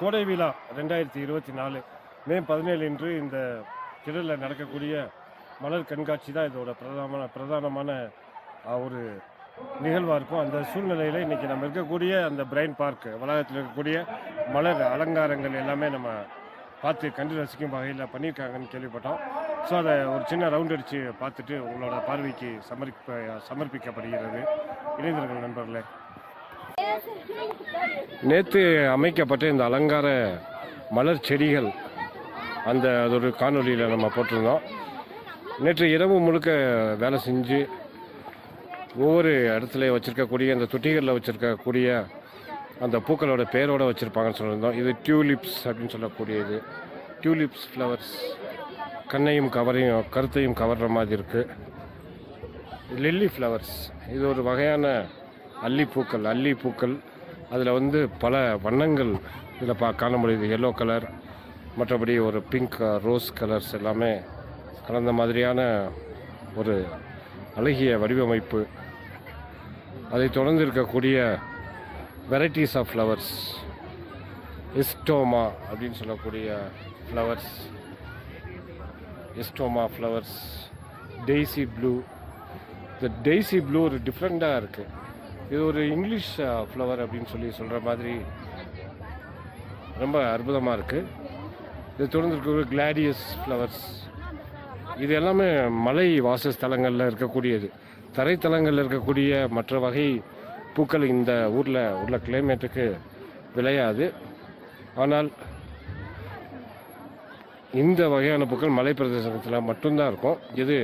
கோடை விழா ரெண்டாயிரத்தி இருபத்தி நாலு மே பதினேழு இன்று இந்த திடலில் நடக்கக்கூடிய மலர் கண்காட்சி தான் இதோட பிரதான பிரதானமான ஒரு நிகழ்வாக இருக்கும். அந்த சூழ்நிலையில் இன்றைக்கி நம்ம இருக்கக்கூடிய அந்த பிரைன் பார்க் வளாகத்தில் இருக்கக்கூடிய மலர் அலங்காரங்கள் எல்லாமே நம்ம பார்த்து கண்டு ரசிக்கும் வகையில் பண்ணியிருக்காங்கன்னு கேள்விப்பட்டோம். ஸோ அதை ஒரு சின்ன ரவுண்ட் அடித்து பார்த்துட்டு உங்களோட பார்வைக்கு சமர்ப்ப சமர்ப்பிக்கப்படுகிறது. இளைஞர்கள் நண்பர்களே. நேற்று அமைக்கப்பட்ட இந்த அலங்கார மலர் செடிகள் அந்த அது ஒரு காணொலியில் நம்ம போட்டிருந்தோம். நேற்று இரவு முழுக்க வேலை செஞ்சு ஒவ்வொரு இடத்துல வச்சுருக்கக்கூடிய அந்த தொட்டிகளில் வச்சுருக்கக்கூடிய அந்த பூக்களோட பேரோட வச்சுருப்பாங்கன்னு சொல்லியிருந்தோம். இது டியூலிப்ஸ் அப்படின்னு சொல்லக்கூடியது. டியூலிப்ஸ் ஃப்ளவர்ஸ் கண்ணையும் கவரையும் கருத்தையும் கவர்ற மாதிரி இருக்குது லில்லி ஃப்ளவர்ஸ் இது ஒரு வகையான அல்லிப்பூக்கள் அல்லிப்பூக்கள். அதில் வந்து பல வண்ணங்கள் இதில் பா காண முடியுது எல்லோ கலர் மற்றபடி ஒரு பிங்க் ரோஸ் கலர்ஸ் எல்லாமே கலந்த மாதிரியான ஒரு அழகிய வடிவமைப்பு. அதை தொடர்ந்து இருக்கக்கூடிய வெரைட்டிஸ் ஆஃப் ஃப்ளவர்ஸ் எஸ்டோமா அப்படின்னு சொல்லக்கூடிய flowers eustoma flowers daisy blue இந்த டெய்சி ப்ளூ ஒரு டிஃப்ரெண்ட்டாக இருக்குது இது ஒரு இங்கிலீஷ் ஃப்ளவர் அப்படின்னு சொல்லி சொல்கிற மாதிரி ரொம்ப அற்புதமாக இருக்குது இது தொடர்ந்து கிளாடியஸ் ஃப்ளவர்ஸ் இது எல்லாமே மலை வாசஸ்தலங்களில் இருக்கக்கூடியது. தரைத்தலங்களில் இருக்கக்கூடிய மற்ற வகை பூக்கள் இந்த ஊரில் உள்ள கிளைமேட்டுக்கு விளையாது. ஆனால் இந்த வகையான பூக்கள் மலை பிரதேசத்தில் மட்டும்தான் இருக்கும். இது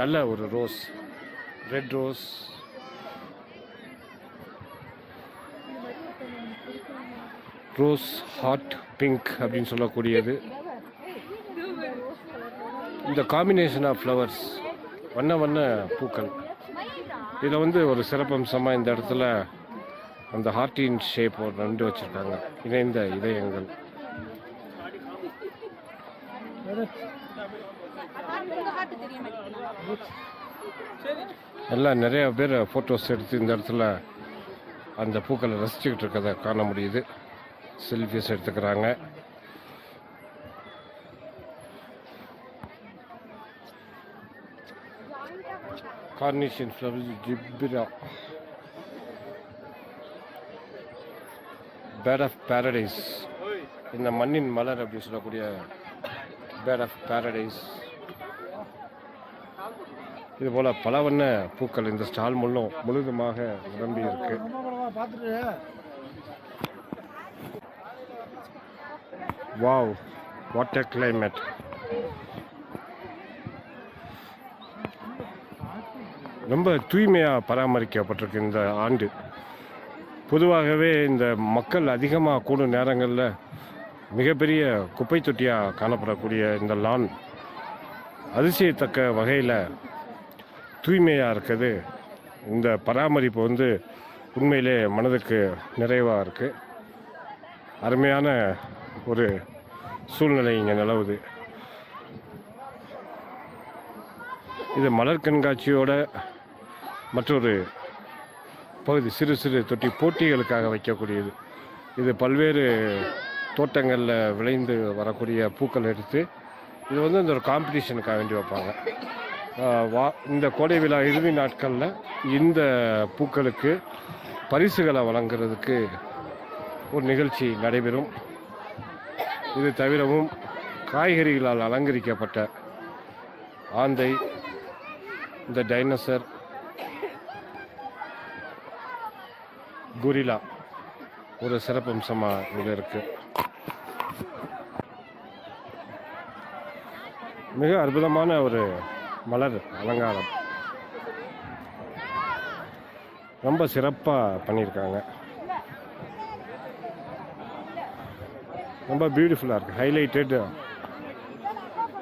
நல்ல ஒரு rose red rose rose hot pink அப்படின்னு சொல்லக்கூடியது. இந்த காம்பினேஷன் ஆஃப் ஃப்ளவர்ஸ் வண்ண வண்ண பூக்கள். இதில் வந்து ஒரு சிறப்பம்சமாக இந்த இடத்துல அந்த ஹார்ட்டின் ஷேப் ஒரு ரெண்டு வச்சுருக்காங்க. இணைந்த இதயங்கள். எல்லாம் நிறைய பேர் ஃபோட்டோஸ் எடுத்து இந்த இடத்துல அந்த பூக்களை ரசிச்சுக்கிட்டு இருக்கதை காண முடியுது. செல்ஃபிஸ் எடுத்துக்கிறாங்க. Carnation flowers gerbera bird of paradise இந்த மண்ணின் மலர் அப்படின்னு சொல்லக்கூடிய பேட் ஆஃப் பேரடைஸ் இது போல பல வண்ண பூக்கள் இந்த ஸ்டால் முள்ளும் முழுதுமாக நிரம்பி இருக்கு வாவ் வாட் a climate. ரொம்ப தூய்மையாக பராமரிக்கப்பட்டிருக்கு இந்த ஆண்டு. பொதுவாகவே இந்த மக்கள் அதிகமாக கூடும் நேரங்களில் மிகப்பெரிய குப்பை தொட்டியாக காணப்படக்கூடிய இந்த லான் அதிசயத்தக்க வகையில் தூய்மையாக இருக்குது. இந்த பராமரிப்பு வந்து உண்மையிலே மனதுக்கு நிறைவாக இருக்குது அருமையான ஒரு சூழ்நிலை இங்கே நிலவுது. இது மலர் கண்காட்சியோட மற்றொரு பகுதி சிறு சிறு தொட்டி போட்டிகளுக்காக வைக்கக்கூடியது. இது பல்வேறு தோட்டங்களில் விளைந்து வரக்கூடிய பூக்கள் எடுத்து இது வந்து இந்த ஒரு காம்படிஷனுக்காக வேண்டி வைப்பாங்க. வா இந்த கோடை விழா இறுதி நாட்களில் இந்த பூக்களுக்கு பரிசுகளை வழங்குறதுக்கு ஒரு நிகழ்ச்சி நடைபெறும். இது தவிரவும் காய்கறிகளால் அலங்கரிக்கப்பட்ட ஆந்தை இந்த டைனோசர் குரிலா ஒரு சிறப்பம்சமாக இதில் இருக்குது மிக அற்புதமான ஒரு மலர் அலங்காரம். ரொம்ப சிறப்பாக பண்ணியிருக்காங்க. ரொம்ப பியூட்டிஃபுல்லாக இருக்குது ஹைலைட்டட்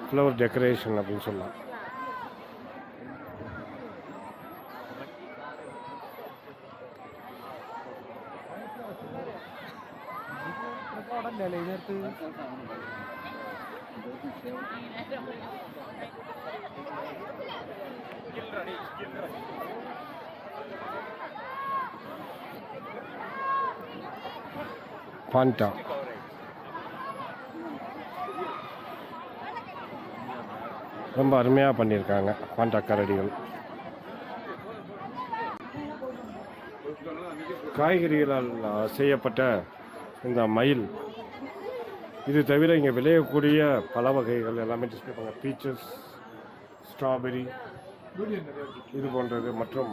ஃப்ளவர் டெக்கரேஷன் அப்படின்னு சொல்லலாம். பாண்டா ரொம்ப அருமையாக பண்ணியிருக்காங்க பாண்டா கரடிகள் காய்கறிகளால் செய்யப்பட்ட இந்த மயில் இது தவிர இங்கே விளையக்கூடிய பல வகைகள் எல்லாமே டிஸ்பிளே பண்ண பீச்சஸ் ஸ்ட்ராபெரி இது போன்றது மற்றும்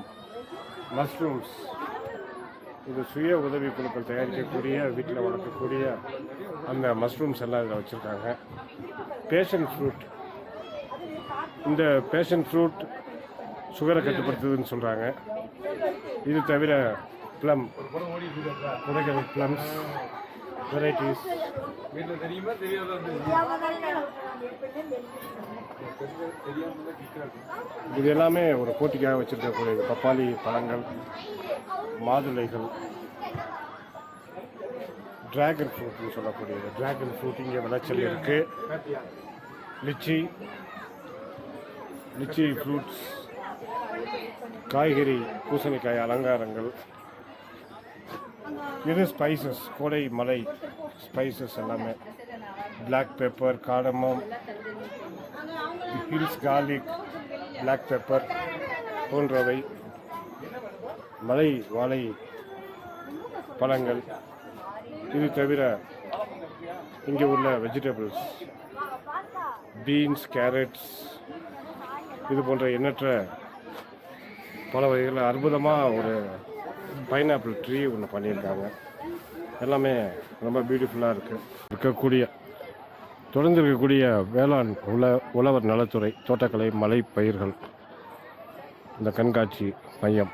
மஷ்ரூம்ஸ் இது சுய உதவி குழுக்கள் தயாரிக்கக்கூடிய வீட்டில் வளர்க்கக்கூடிய அந்த மஷ்ரூம்ஸ் எல்லாம் இதில் வச்சுருக்காங்க. பேஷன் ஃப்ரூட் இந்த பேஷன் ஃப்ரூட் சுகரை கட்டுப்படுத்துதுன்னு சொல்கிறாங்க இது தவிர ப்ளம் குடைகள் ப்ளம்ஸ் வெரைட்டிஸ் இது எல்லாமே ஒரு போட்டிக்காக வச்சுருக்கக்கூடிய பப்பாளி பழங்கள் மாதுளைகள் டிராகன் ஃப்ரூட்னு சொல்லக்கூடியது டிராகன் ஃப்ரூட் இங்கே விளைச்சல் இருக்குது லிச்சி லிச்சி ஃப்ரூட்ஸ் காய்கறி பூசணிக்காய் அலங்காரங்கள். இது ஸ்பைசஸ் கோடை மலை ஸ்பைசஸ் எல்லாமே. Black pepper cardamom hills garlic black pepper போன்றவை. மலை வாழை பழங்கள். இது தவிர இங்கே உள்ள வெஜிடபிள்ஸ் பீன்ஸ் கேரட்ஸ் இது போன்ற எண்ணற்ற பல வகைகளில் அற்புதமாக ஒரு பைனாப்பிள் ட்ரீ ஒன்று பண்ணியிருக்காங்க. எல்லாமே ரொம்ப பியூட்டிஃபுல்லாக இருக்குது இருக்கக்கூடிய தொடர்ந்து இருக்கக்கூடிய வேளாண் உல உழவர் நலத்துறை தோட்டக்கலை மலை பயிர்கள் இந்த கண்காட்சி மையம்.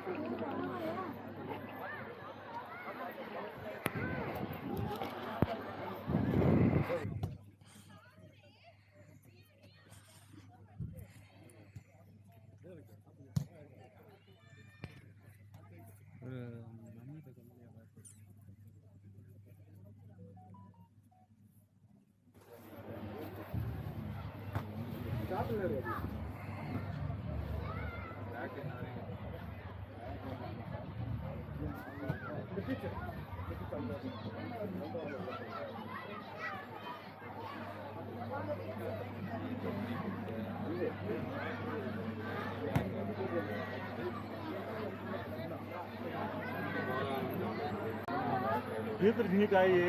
ये तो ठीक है ये।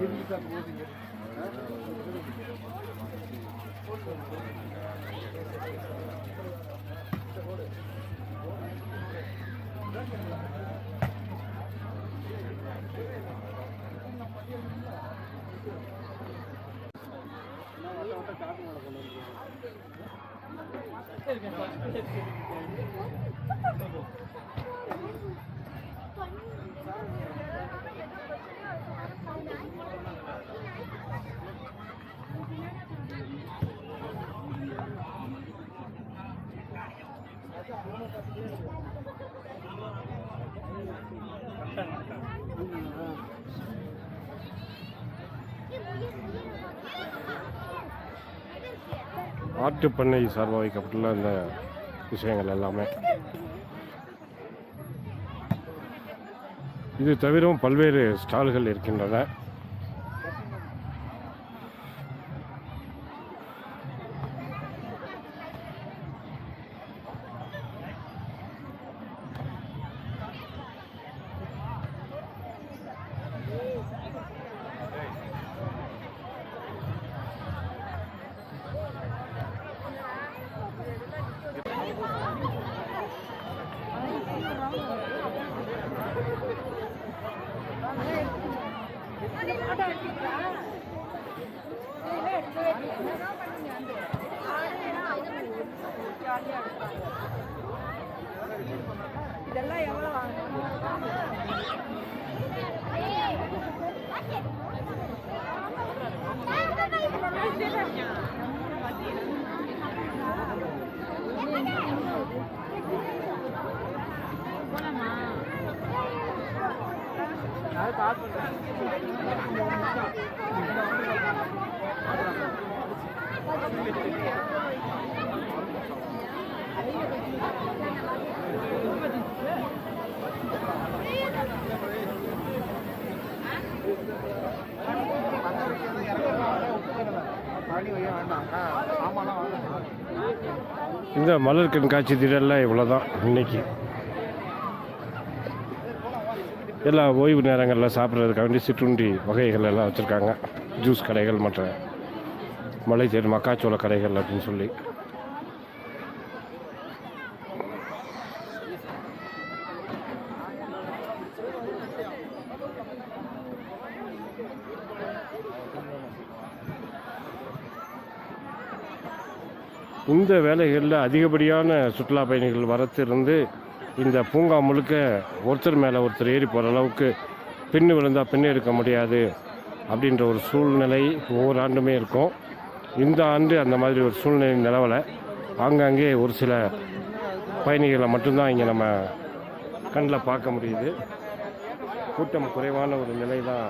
ये भी सब बोल दिए ஆட்டு பண்ணை சார்பாக வைக்கப்பட்டுள்ள இந்த விஷயங்கள் எல்லாமே. இது தவிரவும் பல்வேறு ஸ்டால்கள் இருக்கின்றன. இதெல்லாம் எவ்வளோ வாங்கணும் இந்த மலர் கண்காட்சி திடலில் இவ்வளோதான் இன்னைக்கு. எல்லா ஓய்வு நேரங்களில் சாப்பிட்றதுக்காக வேண்டி சிற்றுண்டி வகைகள் எல்லாம் வச்சுருக்காங்க. ஜூஸ் கடைகள் மற்ற மலை தேர் மக்காச்சோள கடைகள் அப்படின்னு சொல்லி. இந்த வேலைகளில் அதிகப்படியான சுற்றுலா பயணிகள் வரத்திருந்து இந்த பூங்கா முழுக்க ஒருத்தர் மேலே ஒருத்தர் ஏறி போகிற அளவுக்கு பின்னு விழுந்தால் பின்னு எடுக்க முடியாது அப்படின்ற ஒரு சூழ்நிலை ஒவ்வொரு ஆண்டுமே இருக்கும். இந்த ஆண்டு அந்த மாதிரி ஒரு சூழ்நிலை நிலவலை. ஆங்காங்கே ஒரு சில பயணிகளை மட்டும்தான் இங்கே நம்ம கண்ணில் பார்க்க முடியுது. கூட்டம் குறைவான ஒரு நிலை தான்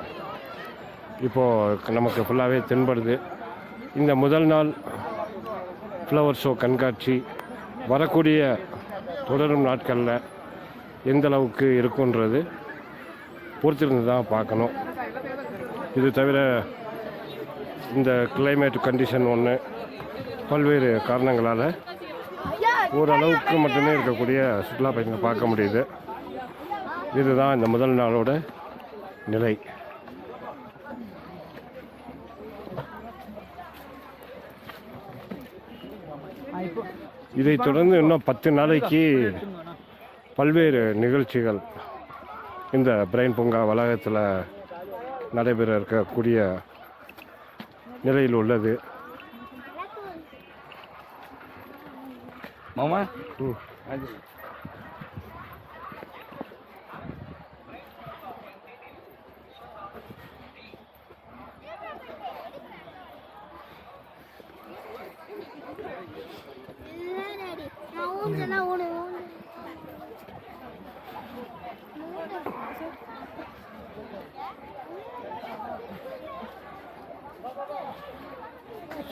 இப்போது நமக்கு ஃபுல்லாகவே தென்படுது. இந்த முதல் நாள் ஃப்ளவர் ஷோ கண்காட்சி வரக்கூடிய தொடரும் நாட்களில் எந்த அளவுக்கு இருக்குன்றது பொறுத்திருந்து தான் பார்க்கணும். இது தவிர இந்த கிளைமேட் கண்டிஷன் ஒன்று பல்வேறு காரணங்களால் ஓரளவுக்கு மட்டுமே இருக்கக்கூடிய சுற்றுலா பயணிகள் பார்க்க முடியுது. இதுதான் இந்த முதல் நாளோட நிலை. இதைத் தொடர்ந்து இன்னும் பத்து நாளைக்கு பல்வேறு நிகழ்ச்சிகள் இந்த பிரெயின் பூங்கா வளாகத்தில் நடைபெற இருக்கக்கூடிய நிலையில் உள்ளது. மாமா?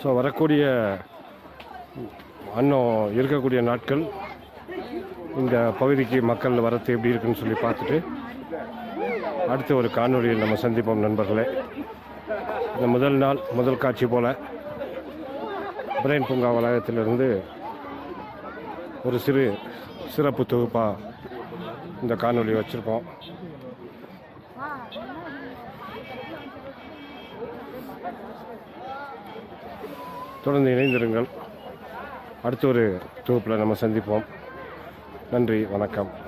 ஸோ வரக்கூடிய இன்னும் இருக்கக்கூடிய நாட்கள் இந்த பகுதிக்கு மக்கள் வரத்து எப்படி இருக்குன்னு சொல்லி பார்த்துட்டு அடுத்த ஒரு காணொளியில் நம்ம சந்திப்போம் நண்பர்களே. இந்த முதல் நாள் முதல் காட்சி போல பிரெயின் பூங்கா வளாகத்திலிருந்து ஒரு சிறு சிறப்பு தொகுப்பாக இந்த காணொலி வச்சுருக்கோம். தொடர்ந்து இணைந்திருங்கள். அடுத்த ஒரு தொகுப்பில் நம்ம சந்திப்போம். நன்றி வணக்கம்.